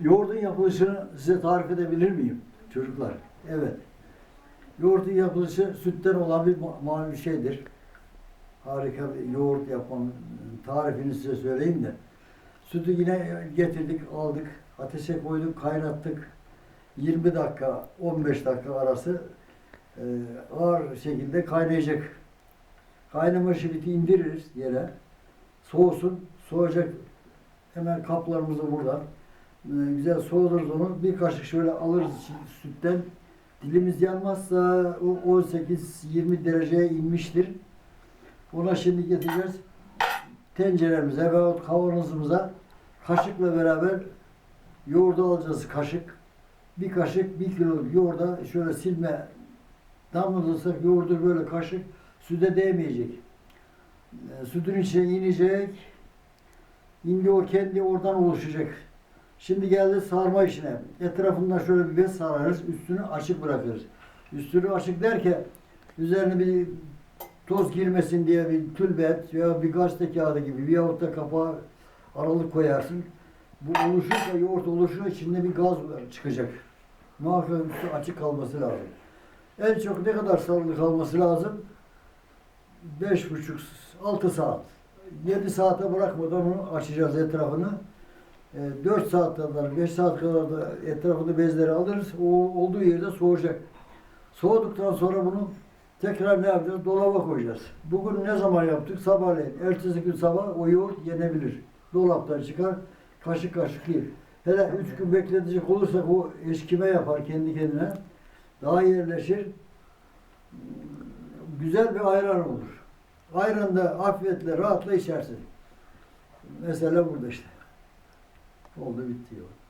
Yoğurdun yapılışını size tarif edebilir miyim çocuklar? Evet. Yoğurdun yapılışı sütten olan bir ma- malum bir şeydir. Harika bir yoğurt yapmanın tarifini size söyleyeyim de. Sütü yine getirdik, aldık, ateşe koyduk, kaynattık. 20 dakika, 15 dakika arası e, ağır şekilde kaynayacak. Kaynama şiriti indiririz yere. Soğusun, soğuyacak. Hemen kaplarımızı buradan. E, güzel soğuduruz onu. Bir kaşık şöyle alırız sütten. Dilimiz yanmazsa o 18-20 dereceye inmiştir. Ona şimdi getireceğiz. Tenceremize veyahut kavanozumuza kaşıkla beraber yoğurdu alacağız kaşık. Bir kaşık bir kilo yoğurda şöyle silme damlatırsak yoğurdu böyle kaşık süte değmeyecek. E, sütün içine inecek. İndi o kendi oradan oluşacak. Şimdi geldi sarma işine. Etrafından şöyle bir bez sararız. Üstünü açık bırakırız. Üstünü açık derken üzerine bir toz girmesin diye bir tülbet veya bir gazete kağıdı gibi veyahut da kapağı aralık koyarsın. Bu oluşursa yoğurt oluşuyor içinde bir gaz çıkacak. Muhakkak üstü açık kalması lazım. En çok ne kadar sarılı kalması lazım? Beş buçuk, altı saat. Yedi saate bırakmadan onu açacağız etrafını. 4 saat kadar, 5 saat kadar da etrafını bezleri alırız. O olduğu yerde soğuyacak. Soğuduktan sonra bunu tekrar ne yapacağız? Dolaba koyacağız. Bugün ne zaman yaptık? Sabahleyin. Ertesi gün sabah o yoğurt yenebilir. Dolaptan çıkar, kaşık kaşık yer. Hele üç gün bekletecek olursak o eşkime yapar kendi kendine. Daha yerleşir. Güzel bir ayran olur. Ayran da afiyetle, rahatla içersin. Mesela burada işte. Oldu bitti yoğurt.